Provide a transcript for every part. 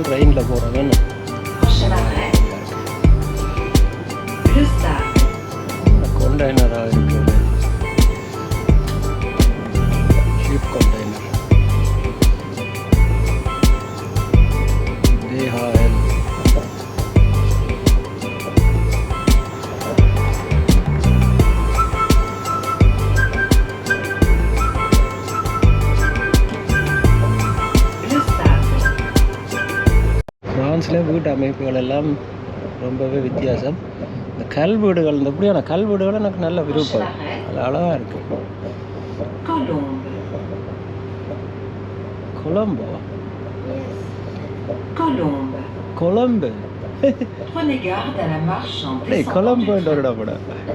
நாள் ரயிலில் போகிறவன் ஃப்ரான்ஸில் வீட்டு அமைப்புகள் எல்லாம் ரொம்பவே வித்தியாசம். இந்த கல் வீடுகள் இந்த இப்படியான கல் வீடுகள் எனக்கு நல்ல விருப்பம். அது அழகாக இருக்குது கொலம்போ? Colombe. கொலம்பு கொலம்புன்ற ஒரு விட கூட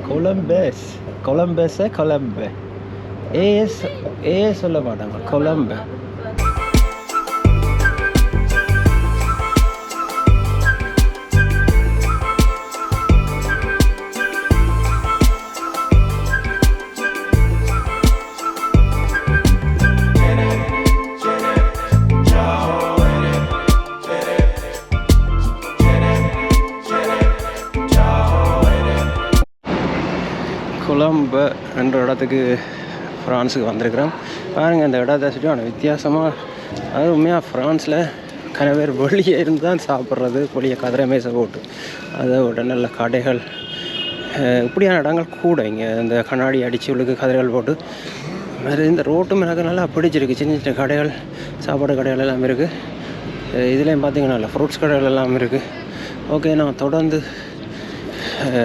கொலம்பஸ் கொலம்பஸை கொலம்பு. ஏஎஸ் ஏ சொல்ல மாட்டாங்க கொலம்பு. கொலம்பு என்ற இடத்துக்கு ஃப்ரான்ஸுக்கு வந்திருக்கிறோம். பாருங்கள் இந்த இடத்த சுற்றி வித்தியாசமாக அது உண்மையாக ஃப்ரான்ஸில் கன பேர் வெளியே இருந்து தான் சாப்பிட்றது வெளியே கதிரை மேசை போட்டு. அதை விட நல்ல கடைகள். இப்படியான இடங்கள் கூட இங்கே. இந்த கண்ணாடி அடித்து உள்ளுக்கு கதிரைகள் போட்டு. வேறு இந்த ரோட்டும் எனக்கு நல்லா பிடிச்சிருக்கு. சின்ன சின்ன கடைகள் சாப்பாடு கடைகள் எல்லாம் இருக்குது இதுலேயும் பார்த்தீங்கன்னா ஃப்ரூட்ஸ் கடைகள் எல்லாம் இருக்குது ஓகே நான் தொடர்ந்து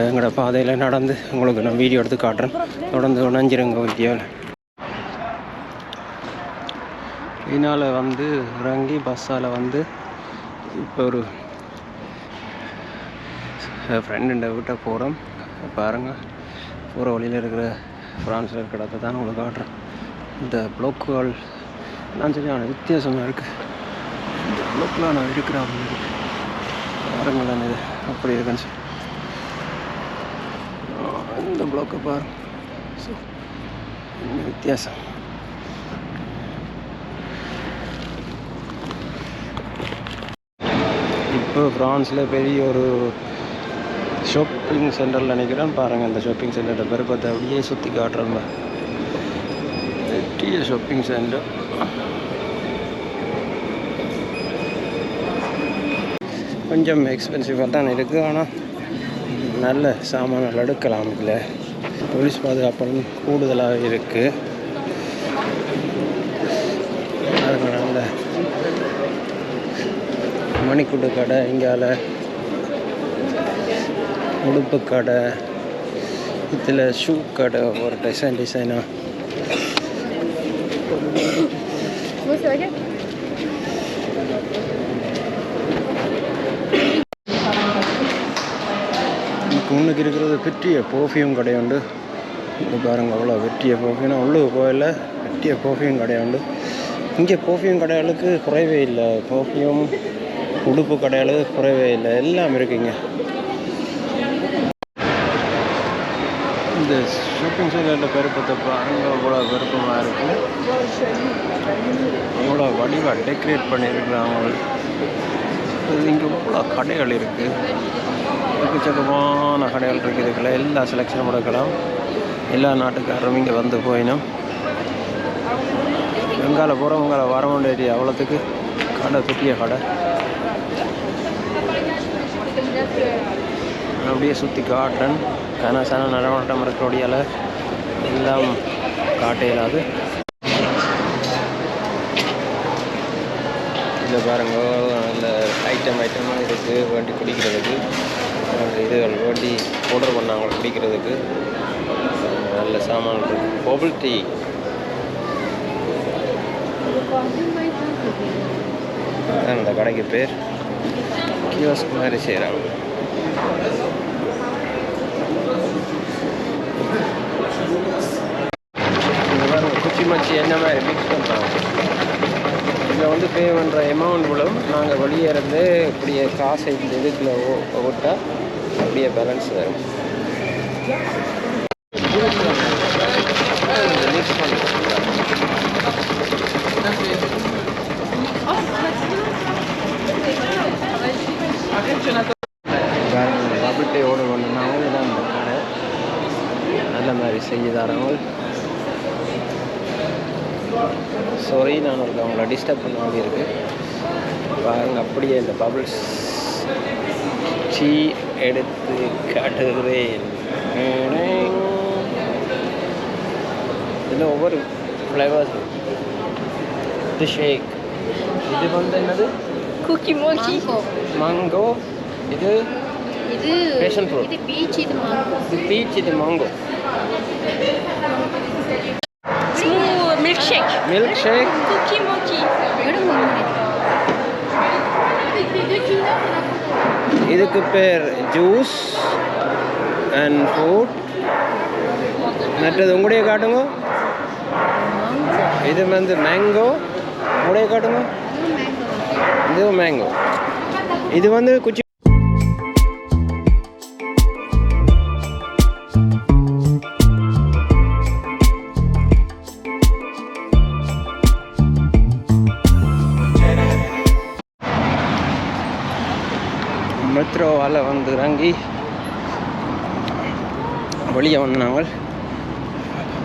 எங்களோட பாதையில் நடந்து உங்களுக்கு நான் வீடியோ எடுத்து காட்டுறேன். தொடர்ந்து இணைஞ்சிருங்க வீடியோவில் இதனால் வந்து இறங்கி பஸ்ஸால் வந்து இப்போ ஒரு ஃப்ரெண்டுண்ட வீட்டை போகிறோம் பாருங்கள் போகிற வழியில் இருக்கிற ஃப்ரான்ஸில் இருக்கிற இடத்த தான் உங்களுக்கு காட்டுறேன். இந்த ப்ளோக்குகள் நான் சரியான வித்தியாசமாக இருக்குது இந்த ப்ளோக்கில் நான் இருக்கிறாங்க பாருங்களேன் இது அப்படி இருக்குன்னு சொல்லி. இந்த ப்ளாக்கை பாரு. ஸோ வித்தியாசம். இப்போ ஃப்ரான்ஸில் பெரிய ஒரு ஷாப்பிங் சென்டரில் நினைக்கிறேன். பாருங்கள் இந்த ஷாப்பிங் சென்டரோட பெருப்பத்தை அப்படியே சுற்றி காட்டுறாங்க பெரிய ஷாப்பிங் சென்டர் கொஞ்சம் எக்ஸ்பென்சிவாக தான் இருக்குது ஆனால் நல்ல சாமான்கள் எடுக்கலாம் இதில். போலீஸ் பாதுகாப்பும் கூடுதலாக இருக்குது நல்ல மணிக்கூட்டு கடை இங்கால உடுப்பு கடை இதில் ஷூ கடை ஒரு டிசைன் டிசைனாக முன்னுக்கு இருக்கிறது பெரிய பர்ஃப்யூம் கடை உண்டு. இங்கே பாருங்க அவ்வளோ வெட்டிய பர்ஃப்யூம்னா உள்ளுக்கு போகல வெட்டிய பர்ஃப்யூம் கடை உண்டு. இங்கே பர்ஃப்யூம் கடைகளுக்கு குறைவே இல்லை. பர்ஃப்யூம் உடுப்பு கடைகளுக்கு குறைவே இல்லை. எல்லாம் இருக்குங்க. இந்த ஷாப்பிங் சென்டரில் பெருப்பத்தை பாருங்க அவ்வளோ பெருப்பமாக இருக்குது அவ்வளோ வடிவாக டெக்கரேட் பண்ணியிருக்கிறாங்க. இங்கே இவ்வளோ கடைகள் இருக்குது எக்கச்சக்கமான கடைகள் இருக்குது இதுக்குள்ள எல்லா செலெக்ஷனும் எடுக்கலாம் எல்லா நாட்டுக்காரரும் இங்கே வந்து போயினோம். வெங்கால போகிறவங்கள வர வேண்டிய அவ்வளோத்துக்கு கடை சுற்றிய கடை. அப்படியே சுற்றி காட்டுறேன் கனசான நடமாட்டம் இருக்கிறோடையால் எல்லாம் காட்டையிலாது இதில் பாருங்க நல்ல ஐட்டம் ஐட்டமாக இருக்குது வண்டி குடிக்கிறதுக்கு இது வண்டி ஆர்டர் பண்ணாங்க குடிக்கிறதுக்கு நல்ல சாமான் இருக்குது பபுள் டீ அந்த கடைக்கு பேர். கியோஸ்க் மாதிரி செய்கிறாங்க குச்சி மச்சி என்ன மாதிரி மிக்ஸ் பண்ணுறாங்க இதில் வந்து பே பண்ணுற அமௌண்ட் மூலம் நாங்கள் வெளியே இருந்து இப்படியே காசை இந்த இதுக்குள்ள விட்டால் அப்படியே பேலன்ஸ் வரும் மிக்ஸ் பண்ணுறோம் பபிள் டீ ஆர்டர் இதான் இந்த கடை. நல்ல மாதிரி செஞ்சு தரவங்க சாரி நான் ஒரு அவங்கள டிஸ்டர்ப் பண்ண வேண்டியிருக்கு பாருங்க அப்படியே இந்த பபிள்ஸ் சீ எடுத்து காட்டுகிறேன். இதில் ஒவ்வொரு ஃப்ளேவர்ஸ் இது ஷேக் இது வந்து என்னது? குக்கி மோக்கி மாங்கோ இது இது Passion fruit. இது பீச் இது மாங்கோ இது பீச் இது மாங்கோ மில்க் ஷேக் குக்கி மோக்கி இதுக்கு பேர் ஜூஸ் அண்ட் ஃப்ரூட் மற்றது உங்களுடைய காட்டுங்க. இது வந்து மேங்கோ உங்களுடைய காட்டுங்க. இது மேங்கோ இது வந்து குச்சி மெட்ரோவால் வந்து இறங்கி வெளியே வந்து நாங்கள்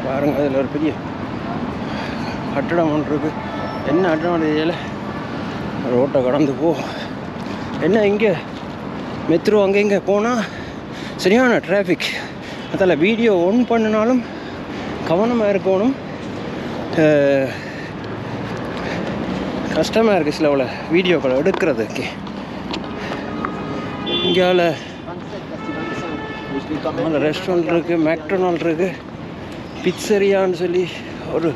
பாருங்கள் அதில் ஒரு பெரிய கட்டடம் ஒன்று இருக்குது என்ன கட்டடம் தெரியல. ரோட்டை கடந்து போ. என்ன இங்கே? மெட்ரோ அங்கே இங்கே போனால் சரியான டிராஃபிக் அதில் வீடியோ ஒன் பண்ணினாலும் கவனமாக இருக்கணும். கஷ்டமாக இருக்குது சில உள்ள வீடியோக்களை எடுக்கிறதுக்கு. இங்கால நல்ல ரெஸ்டாரண்ட் இருக்குது மேக்டொனால் இருக்குது பிட்சரியான்னு சொல்லி ஒரு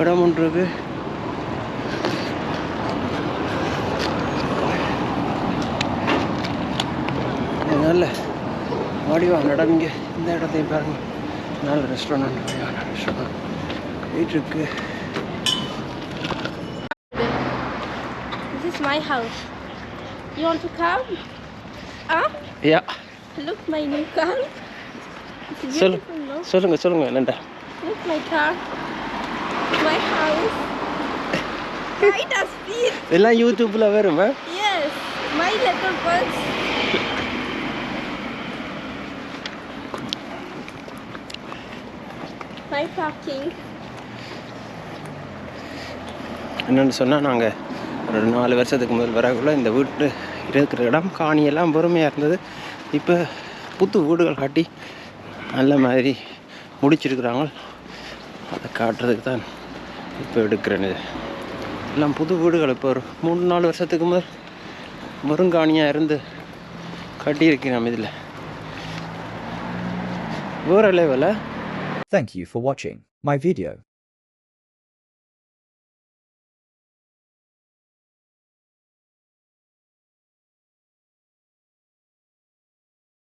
இடம் ஒன்று இருக்குது நல்ல வாடிவா நடங்க இந்த இடத்தையும் பாருங்க நல்ல ரெஸ்டாரண்ட் ரெஸ்டாரண்ட் வீட்டுக்கு This is my house. You want to come? Ah, yeah look my new car. It's சொல்லு beautiful, no? சொல்லுங்க சொல்லுங்க என்னண்டா Look my car. My house. My dustbin. எல்லாம் யூடியூப்பில் வருமா Yes, my little birds. My parking. என்னென்னு சொன்னால் நாங்கள் ஒரு நாலு வருஷத்துக்கு முதல் வரக்குள்ள இந்த வீட்டு இருக்கிற இடம் காணியெல்லாம் பொறுமையாக இருந்தது. இப்போ புது வீடுகள் கட்டி நல்ல மாதிரி முடிச்சிருக்கிறாங்க. அதை காட்டுறதுக்கு தான் இப்போ எடுக்கிறேன் இது. எல்லாம் புது வீடுகள் இப்போ ஒரு மூணு நாலு வருஷத்துக்கு முதல் வெறும் காணியாக இருந்து கட்டியிருக்கிறோம் இதில். வேறு லெவலில் Thank you for watching my video.